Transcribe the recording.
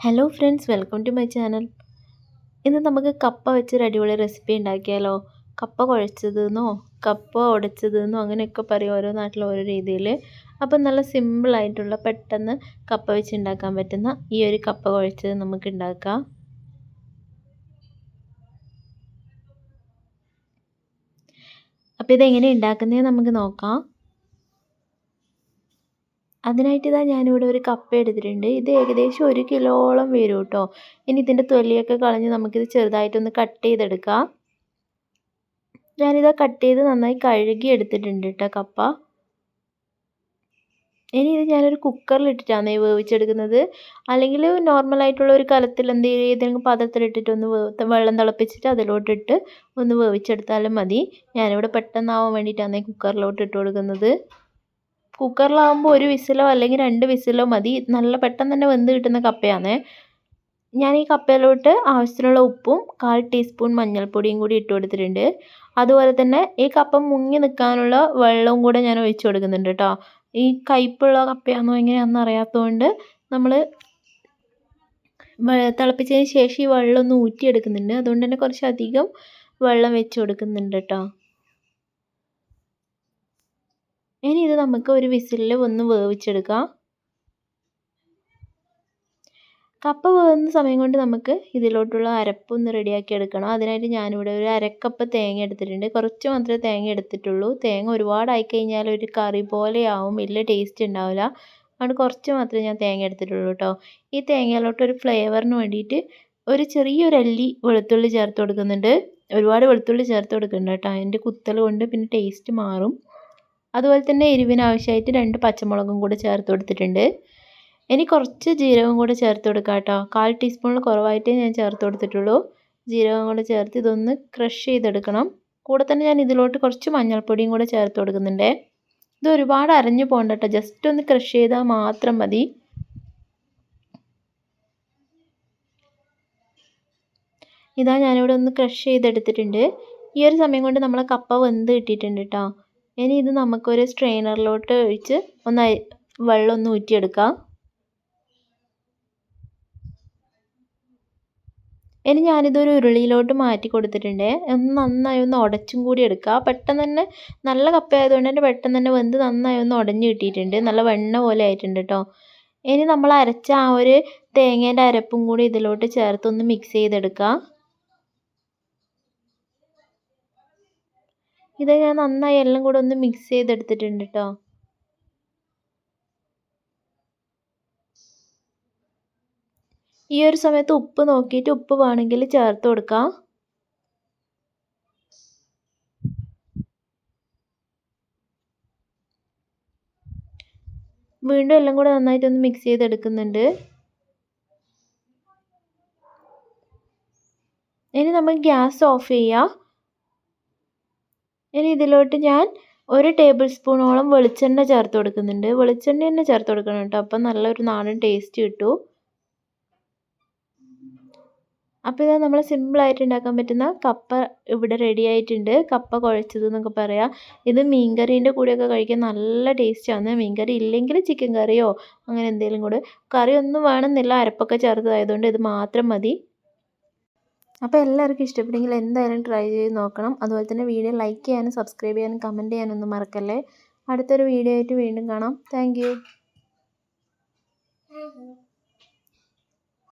Hello friends welcome to my channel ഇന്ന് നമുക്ക് കപ്പ വെച്ചൊരു അടിപൊളി റെസിപ്പി ഉണ്ടാക്കിയാലോ? കപ്പ കുഴച്ചതെന്നോ കപ്പ ഉടച്ചതെന്നോ അങ്ങനെയൊക്കെ പറയും ഓരോ നാട്ടിൽ ഓരോ രീതിയിൽ. അപ്പം നല്ല സിമ്പിളായിട്ടുള്ള പെട്ടെന്ന് കപ്പ വെച്ച് ഉണ്ടാക്കാൻ പറ്റുന്ന ഈ ഒരു കപ്പ കുഴച്ചത് നമുക്ക് ഉണ്ടാക്കാം. അപ്പോൾ ഇതെങ്ങനെ ഉണ്ടാക്കുന്നതെന്ന് നമുക്ക് നോക്കാം. അതിനായിട്ട് ഇതാ ഞാനിവിടെ ഒരു കപ്പ എടുത്തിട്ടുണ്ട്. ഇത് ഏകദേശം ഒരു കിലോളം വരും കേട്ടോ ഇനി ഇതിന്റെ തൊലിയൊക്കെ കളഞ്ഞ് നമുക്കിത് ചെറുതായിട്ടൊന്ന് കട്ട് ചെയ്തെടുക്കാം. ഞാനിതാ കട്ട് ചെയ്ത് നന്നായി കഴുകി എടുത്തിട്ടുണ്ട് കേട്ടോ കപ്പ. ഇനി ഇത് ഞാനൊരു കുക്കറിലിട്ടിട്ടാണ് വേവിച്ചെടുക്കുന്നത്. അല്ലെങ്കിൽ നോർമലായിട്ടുള്ള ഒരു കലത്തിൽ എന്ത് ഏതെങ്കിലും പാത്രത്തിലിട്ടിട്ട് ഒന്ന് വെള്ളം തിളപ്പിച്ചിട്ട് അതിലോട്ടിട്ട് ഒന്ന് വേവിച്ചെടുത്താലും മതി. ഞാനിവിടെ പെട്ടെന്നാവാൻ വേണ്ടിയിട്ടാണ് കുക്കറിലോട്ട് ഇട്ട് കൊടുക്കുന്നത്. കുക്കറിലാകുമ്പോൾ ഒരു വിസിലോ അല്ലെങ്കിൽ രണ്ട് വിസിലോ മതി. നല്ല പെട്ടെന്ന് തന്നെ വെന്ത് കിട്ടുന്ന കപ്പയാണ്. ഞാൻ ഈ കപ്പയിലോട്ട് ആവശ്യത്തിനുള്ള ഉപ്പും കാൽ ടീസ്പൂൺ മഞ്ഞൾപ്പൊടിയും കൂടി ഇട്ട് കൊടുത്തിട്ടുണ്ട്. അതുപോലെ തന്നെ ഈ കപ്പ മുങ്ങി നിൽക്കാനുള്ള വെള്ളവും കൂടെ ഞാൻ ഒഴിച്ചു കൊടുക്കുന്നുണ്ട് കേട്ടോ ഈ കയ്പുള്ള കപ്പയാണോ എങ്ങനെയാണെന്ന് അറിയാത്തതുകൊണ്ട് നമ്മൾ തിളപ്പിച്ചതിന് ശേഷം ഈ വെള്ളം ഒന്ന് ഊറ്റിയെടുക്കുന്നുണ്ട്. അതുകൊണ്ട് തന്നെ കുറച്ചധികം വെള്ളം വെച്ച് കൊടുക്കുന്നുണ്ട് കേട്ടോ ഇനി ഇത് നമുക്ക് ഒരു വിസിലിൽ ഒന്ന് വേവിച്ചെടുക്കാം. കപ്പ വേവുന്ന സമയം കൊണ്ട് നമുക്ക് ഇതിലോട്ടുള്ള അരപ്പ് ഒന്ന് റെഡിയാക്കി എടുക്കണം. അതിനായിട്ട് ഞാനിവിടെ ഒരു അരക്കപ്പ് തേങ്ങ എടുത്തിട്ടുണ്ട്. കുറച്ച് മാത്രമേ തേങ്ങ എടുത്തിട്ടുള്ളൂ. തേങ്ങ ഒരുപാടായി കഴിഞ്ഞാൽ ഒരു കറി പോലെയാവും. വലിയ ടേസ്റ്റ് ഉണ്ടാവില്ല. അതുകൊണ്ട് കുറച്ച് മാത്രമേ ഞാൻ തേങ്ങ എടുത്തിട്ടുള്ളൂ കേട്ടോ ഈ തേങ്ങയിലോട്ട് ഒരു ഫ്ലേവറിന് വേണ്ടിയിട്ട് ഒരു ചെറിയൊരു അല്ലി വെളുത്തുള്ളി ചേർത്ത് കൊടുക്കുന്നുണ്ട്. ഒരുപാട് വെളുത്തുള്ളി ചേർത്ത് കൊടുക്കുന്നുണ്ട് കേട്ടോ അതിന്റെ കുത്തൽ കൊണ്ട് പിന്നെ ടേസ്റ്റ് മാറും. അതുപോലെ തന്നെ എരിവിന് ആവശ്യമായിട്ട് രണ്ട് പച്ചമുളകും കൂടി ചേർത്ത് കൊടുത്തിട്ടുണ്ട്. ഇനി കുറച്ച് ജീരകം കൂടി ചേർത്ത് കൊടുക്കാം കേട്ടോ. കാൽ ടീസ്പൂണിൽ കുറവായിട്ടേ ഞാൻ ചേർത്ത് കൊടുത്തിട്ടുള്ളൂ. ജീരകം കൂടെ ചേർത്ത് ഇതൊന്ന് ക്രഷ് ചെയ്തെടുക്കണം. കൂടെ തന്നെ ഞാൻ ഇതിലോട്ട് കുറച്ച് മഞ്ഞൾപ്പൊടിയും കൂടെ ചേർത്ത് കൊടുക്കുന്നുണ്ട്. ഇത് ഒരുപാട് അരഞ്ഞു പോകണ്ട കേട്ടോ. ജസ്റ്റ് ഒന്ന് ക്രഷ് ചെയ്താൽ മാത്രം മതി. ഇതാ ഞാനിവിടെ ഒന്ന് ക്രഷ് ചെയ്തെടുത്തിട്ടുണ്ട്. ഈ ഒരു സമയം കൊണ്ട് നമ്മളെ കപ്പ വെന്ത് കിട്ടിയിട്ടുണ്ട് കേട്ടോ. ഇനി ഇത് നമുക്കൊരു സ്ട്രെയിനറിലോട്ട് ഒഴിച്ച് ഒന്ന് വെള്ളം ഒന്ന് ഊറ്റിയെടുക്കാം. ഇനി ഞാനിതൊരു ഉരുളിയിലോട്ട് മാറ്റി കൊടുത്തിട്ടുണ്ട്. ഒന്ന് നന്നായി ഒന്ന് ഉടച്ചും കൂടി എടുക്കുക പെട്ടെന്ന് തന്നെ നല്ല കപ്പ ആയതുകൊണ്ട് തന്നെ പെട്ടെന്ന് തന്നെ വെന്ത് നന്നായി ഒന്ന് ഉടഞ്ഞു കിട്ടിയിട്ടുണ്ട്. നല്ല വെണ്ണ പോലെ ആയിട്ടുണ്ട് കേട്ടോ ഇനി നമ്മൾ അരച്ച ആ ഒരു തേങ്ങേന്റെ അരപ്പും കൂടി ഇതിലോട്ട് ചേർത്തൊന്ന് മിക്സ് ചെയ്തെടുക്കുക ഇത് ഞാൻ നന്നായി എല്ലാം കൂടെ ഒന്ന് മിക്സ് ചെയ്തെടുത്തിട്ടുണ്ട് കേട്ടോ ഈ ഒരു സമയത്ത് ഉപ്പ് നോക്കിയിട്ട് ഉപ്പ് വേണമെങ്കിൽ ചേർത്ത് കൊടുക്കാം. വീണ്ടും എല്ലാം കൂടെ നന്നായിട്ടൊന്ന് മിക്സ് ചെയ്തെടുക്കുന്നുണ്ട്. ഇനി നമ്മൾ ഗ്യാസ് ഓഫ് ചെയ്യാം. ഇനി ഇതിലോട്ട് ഞാൻ ഒരു ടേബിൾ സ്പൂണോളം വെളിച്ചെണ്ണ ചേർത്ത് കൊടുക്കുന്നുണ്ട്. വെളിച്ചെണ്ണ തന്നെ ചേർത്ത് കൊടുക്കണം കേട്ടോ. അപ്പം നല്ലൊരു നാടൻ ടേസ്റ്റ് കിട്ടും. അപ്പോൾ ഇതാ നമ്മൾ സിമ്പിളായിട്ട് ഉണ്ടാക്കാൻ പറ്റുന്ന കപ്പ ഇവിടെ റെഡി ആയിട്ടുണ്ട്. കപ്പ കുഴച്ചത് എന്നൊക്കെ പറയാം. ഇത് മീൻകറീന്റെ കൂടെയൊക്കെ കഴിക്കാൻ നല്ല ടേസ്റ്റാണ് മീൻകറി ഇല്ലെങ്കിൽ ചിക്കൻ കറിയോ അങ്ങനെ എന്തെങ്കിലും കൂടെ. കറി ഒന്നും വേണമെന്നില്ല. അരപ്പൊക്കെ ചേർത്തതായതുകൊണ്ട് ഇത് മാത്രം മതി. അപ്പോൾ എല്ലാവർക്കും ഇഷ്ടപ്പെട്ടെങ്കിൽ എന്തായാലും ട്രൈ ചെയ്ത് നോക്കണം. അതുപോലെ തന്നെ വീഡിയോ ലൈക്ക് ചെയ്യാനും സബ്സ്ക്രൈബ് ചെയ്യാനും കമന്റ് ചെയ്യാനൊന്നും മറക്കല്ലേ. അടുത്തൊരു വീഡിയോ ആയിട്ട് വീണ്ടും കാണാം. താങ്ക്